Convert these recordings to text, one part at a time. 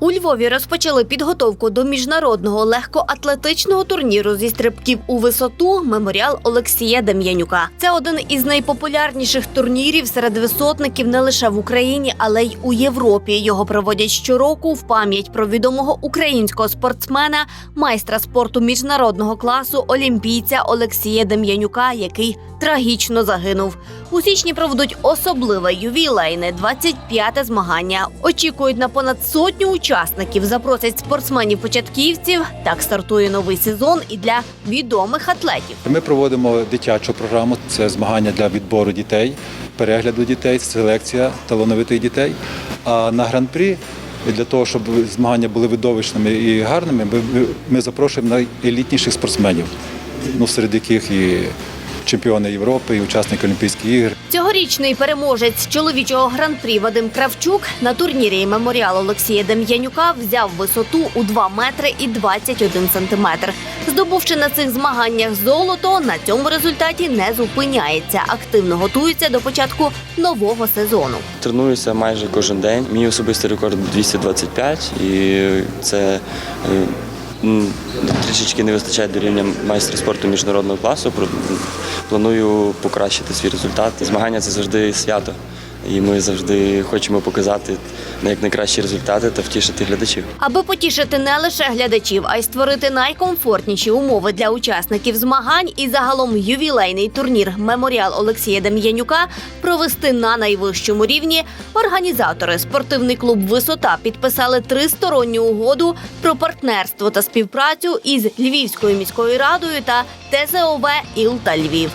У Львові розпочали підготовку до міжнародного легкоатлетичного турніру зі стрибків у висоту меморіал Олексія Дем'янюка. Це один із найпопулярніших турнірів серед висотників не лише в Україні, але й у Європі. Його проводять щороку в пам'ять про відомого українського спортсмена, майстра спорту міжнародного класу, олімпійця Олексія Дем'янюка, який трагічно загинув. У січні проведуть особливе ювілейне 25-те змагання. Очікують на понад сотню учасників. Запросять спортсменів-початківців. Так стартує новий сезон і для відомих атлетів. Ми проводимо дитячу програму. Це змагання для відбору дітей, перегляду дітей, селекція талановитих дітей. А на гран-прі для того, щоб змагання були видовищними і гарними, ми, ми запрошуємо найелітніших спортсменів, ну серед яких і чемпіони Європи, і учасники Олімпійських ігор. Цьогорічний переможець чоловічого гран-прі Вадим Кравчук на турнірі меморіал Олексія Дем'янюка взяв висоту у 2 метри і 21 сантиметр. Здобувши на цих змаганнях золото, на цьому результаті не зупиняється. Активно готується до початку нового сезону. Тренуюся майже кожен день. Мій особистий рекорд 225, і це е, трішечки не вистачає до рівня майстра спорту міжнародного класу. Планую покращити свій результат. Змагання це завжди свято. І ми завжди хочемо показати як найкращі результати та втішити глядачів. Аби потішити не лише глядачів, а й створити найкомфортніші умови для учасників змагань і загалом ювілейний турнір Меморіал Олексія Дем'янюка провести на найвищому рівні. Організатори спортивний клуб Висота підписали тристоронню угоду про партнерство та співпрацю із Львівською міською радою та ТЗОВ Ілта Львів.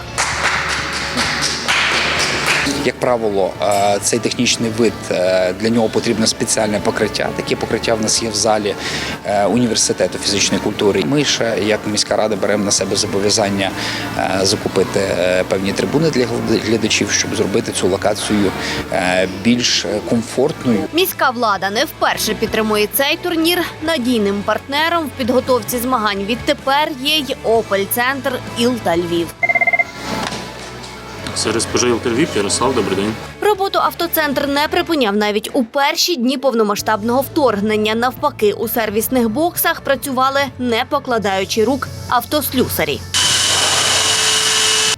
Як правило, е, цей технічний вид е, для нього потрібно спеціальне покриття. Таке покриття в нас є в залі е, університету фізичної культури. Ми ще, як міська рада, беремо на себе зобов'язання закупити певні трибуни для глядачів, щоб зробити цю локацію більш комфортною. Міська влада не вперше підтримує цей турнір. Надійним партнером в підготовці змагань відтепер є й Опель Центр Ілта Львів. Серед Львів, Ярослав, добрий день. Роботу автоцентр не припиняв навіть у перші дні повномасштабного вторгнення. Навпаки, у сервісних боксах працювали не покладаючи рук автослюсарі.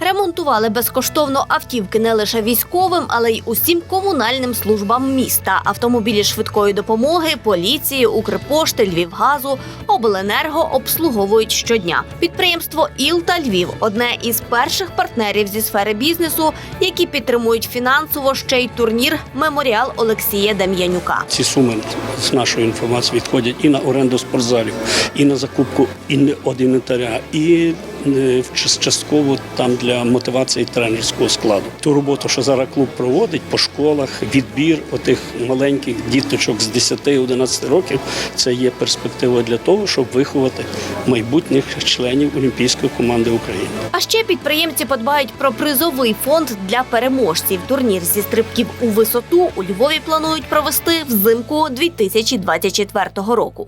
Ремонтували безкоштовно автівки не лише військовим, але й усім комунальним службам міста. Автомобілі швидкої допомоги, поліції, Укрпошти, Львівгазу, Обленерго обслуговують щодня. Підприємство Ілта Львів одне із перших партнерів зі сфери бізнесу, які підтримують фінансово ще й турнір Меморіал Олексія Дем'янюка. Ці суми з нашої інформації відходять і на оренду спортзалів, і на закупку і інвентаря, і частково там для мотивації тренерського складу. Ту роботу, що зараз клуб проводить по школах, відбір отих маленьких діточок з 10-11 років, це є перспектива для того, щоб виховати майбутніх членів Олімпійської команди України. А ще підприємці подбають про призовий фонд для переможців. Турнір зі стрибків у висоту у Львові планують провести взимку 2024 року.